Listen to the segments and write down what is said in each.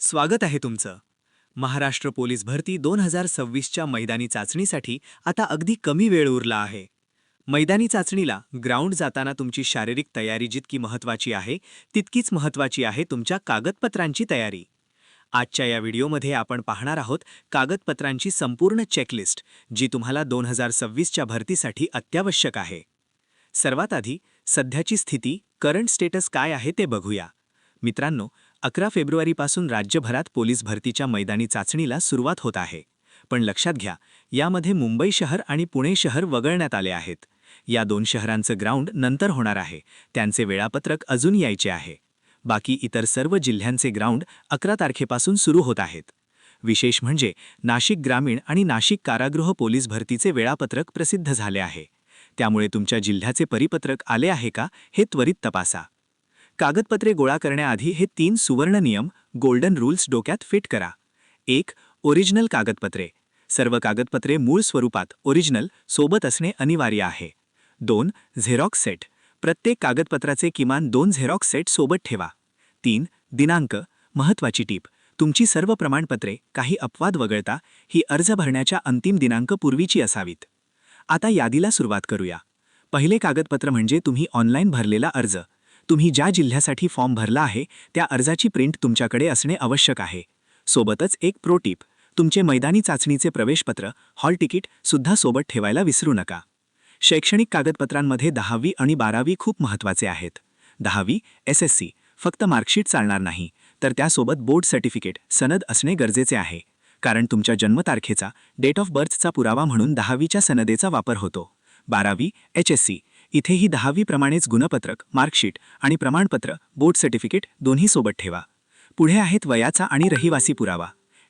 स्वागत आहे तुमचं. महाराष्ट्र पोलीस भरती दोन हजार सव्वीसच्या मैदानी चाचणीसाठी आता अगदी कमी वेळ उरला आहे. मैदानी चाचणीला ग्राउंड जाताना तुमची शारीरिक तयारी जितकी महत्त्वाची आहे तितकीच महत्त्वाची आहे तुमच्या कागदपत्रांची तयारी. आजच्या या व्हिडिओमध्ये आपण पाहणार आहोत कागदपत्रांची संपूर्ण चेकलिस्ट जी तुम्हाला दोन हजार सव्वीसच्या भरतीसाठी अत्यावश्यक आहे. सर्वात आधी सध्याची स्थिती करंट स्टेटस काय आहे ते बघूया. मित्रांनो अकरा फेब्रुवारीपासून राज्यभरात पोलीस भरतीच्या मैदानी चाचणीला सुरुवात होत आहे. पण लक्षात घ्या यामध्ये मुंबई शहर आणि पुणे शहर वगळण्यात आले आहेत. या दोन शहरांचं ग्राउंड नंतर होणार आहे. त्यांचे वेळापत्रक अजून यायचे आहे. बाकी इतर सर्व जिल्ह्यांचे ग्राउंड अकरा तारखेपासून सुरू होत आहेत. विशेष म्हणजे नाशिक ग्रामीण आणि नाशिक कारागृह पोलीस भरतीचे वेळापत्रक प्रसिद्ध झाले आहे. त्यामुळे तुमच्या जिल्ह्याचे परिपत्रक आले आहे का हे त्वरित तपासा. कागदपत्रे गोळा करण्याआधी हे तीन सुवर्ण नियम गोल्डन रूल्स डोक्यात फिट करा. एक ओरिजिनल कागदपत्रे. सर्व कागदपत्रे मूळ स्वरूपात ओरिजिनल सोबत असणे अनिवार्य आहे. दोन झेरॉक्स सेट प्रत्येक कागदपत्राचे किमान दोन झेरॉक्स सेट सोबत ठेवा. तीन दिनांक. महत्त्वाची टीप. तुमची सर्व प्रमाणपत्रे काही अपवाद वगळता ही अर्ज भरण्याच्या अंतिम दिनांक पूर्वीची असावीत. आता यादीला सुरुवात करूया. पहिले कागदपत्र म्हणजे तुम्ही ऑनलाईन भरलेला अर्ज. तुम्ही ज्या जिल्ह्यासाठी फॉर्म भरला आहे त्या अर्जाची प्रिंट तुमच्याकडे असणे आवश्यक आहे. सोबतच एक प्रोटीप तुमचे मैदानी चाचणीचे प्रवेशपत्र हॉल तिकीट सुद्धा सोबत ठेवायला विसरू नका. शैक्षणिक कागदपत्रांमध्ये दहावी आणि बारावी खूप महत्त्वाचे आहेत. दहावी एस एस सी फक्त मार्कशीट चालणार नाही तर त्यासोबत बोर्ड सर्टिफिकेट सनद असणे गरजेचे आहे. कारण तुमच्या जन्मतारखेचा डेट ऑफ बर्थचा पुरावा म्हणून दहावीच्या सनदेचा वापर होतो. बारावी एच एस सी इथेही दहावीप्रमाणेच गुणपत्रक मार्कशीट आणि प्रमाणपत्र बोर्ड सर्टिफिकेट दोन्ही सोबत ठेवा. पुढे आहेत वयाचा आणि रहिवासी पुरावा.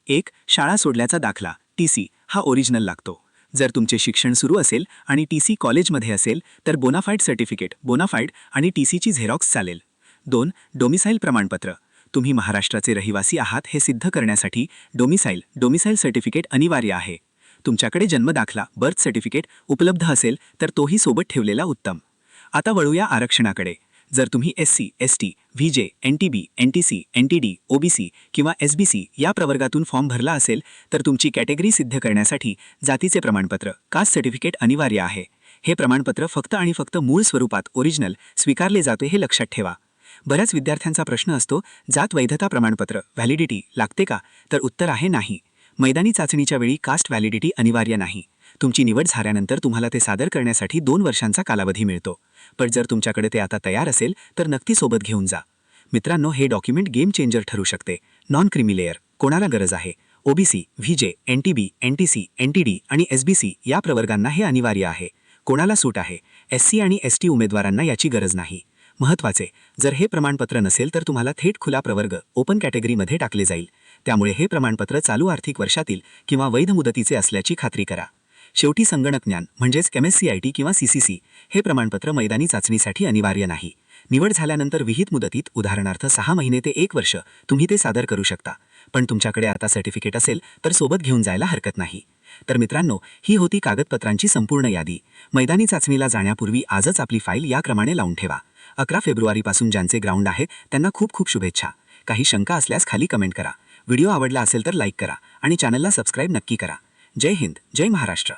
एक शाळा सोडल्याचा दाखला. टी सी हा ओरिजिनल लागतो. जर तुमचे शिक्षण सुरू असेल आणि टी सी कॉलेजमध्ये असेल तर बोनाफाईड सर्टिफिकेट बोनाफाईड आणि टी सीची झेरॉक्स चालेल. दोन डोमिसाईल प्रमाणपत्र. तुम्ही महाराष्ट्राचे रहिवासी आहात हे सिद्ध करण्यासाठी डोमिसाईल डोमिसाईल सर्टिफिकेट अनिवार्य आहे. तुमच्याकडे जन्मदाखला बर्थ सर्टिफिकेट उपलब्ध असेल तर तोही सोबत ठेवलेला उत्तम. आता वळूया आरक्षणाकडे. जर तुम्ही S C S T V J N T B N T C N T D OBC किंवा एस बी सी या प्रवर्गातून फॉर्म भरला असेल तर तुमची कॅटेगरी सिद्ध करण्यासाठी जातीचे प्रमाणपत्र कास्ट सर्टिफिकेट अनिवार्य आहे. हे प्रमाणपत्र फक्त आणि फक्त मूळ स्वरूपात ओरिजिनल स्वीकारले जाते हे लक्षात ठेवा. बऱ्याच विद्यार्थ्यांचा प्रश्न असतो जात वैधता प्रमाणपत्र व्हॅलिडिटी लागते का? तर उत्तर आहे नाही. मैदानी चाचणीच्या वेळी कास्ट व्हॅलिडिटी अनिवार्य नाही. तुमची निवड झाल्यानंतर तुम्हाला ते सादर करण्यासाठी दोन वर्षांचा कालावधी मिळतो. पण जर तुमच्याकडे ते आता तयार असेल तर नक्की सोबत घेऊन जा. मित्रांनो हे डॉक्युमेंट गेम चेंजर ठरू शकते. नॉन क्रिमिलेअर कोणाला गरज आहे? OBC V J N T B N T C N T D आणि एस बी सी या प्रवर्गांना हे अनिवार्य आहे. कोणाला सूट आहे? एस सी आणि एस टी उमेदवारांना याची गरज नाही. महत्त्वाचे. जर हे प्रमाणपत्र नसेल तर तुम्हाला थेट खुला प्रवर्ग ओपन कॅटेगरीमध्ये टाकले जाईल. त्यामुळे हे प्रमाणपत्र चालू आर्थिक वर्षातील किंवा वैध मुदतीचे असल्याची खात्री करा. शेवटी संगणक ज्ञान म्हणजेच एम सी आय टी किंवा सी सी सी हे प्रमाणपत्र मैदानी चाचणीसाठी अनिवार्य नाही. निवड झाल्यानंतर विहित मुदतीत उदाहरणार्थ सहा महिने ते एक वर्ष तुम्ही ते सादर करू शकता. पण तुमच्याकडे आता सर्टिफिकेट असेल तर सोबत घेऊन जायला हरकत नाही. तर मित्रांनो ही होती कागदपत्रांची संपूर्ण यादी. मैदानी चाचणीला जाण्यापूर्वी आजच आपली फाईल या क्रमाने लावून ठेवा. अकरा फेब्रुवारीपासून ज्यांचे ग्राउंड आहे त्यांना खूप खूप शुभेच्छा. काही शंका असल्यास खाली कमेंट करा. व्हिडिओ आवडला असेल तर लाईक करा आणि चॅनलला सबस्क्राईब नक्की करा. जय हिंद जय महाराष्ट्र.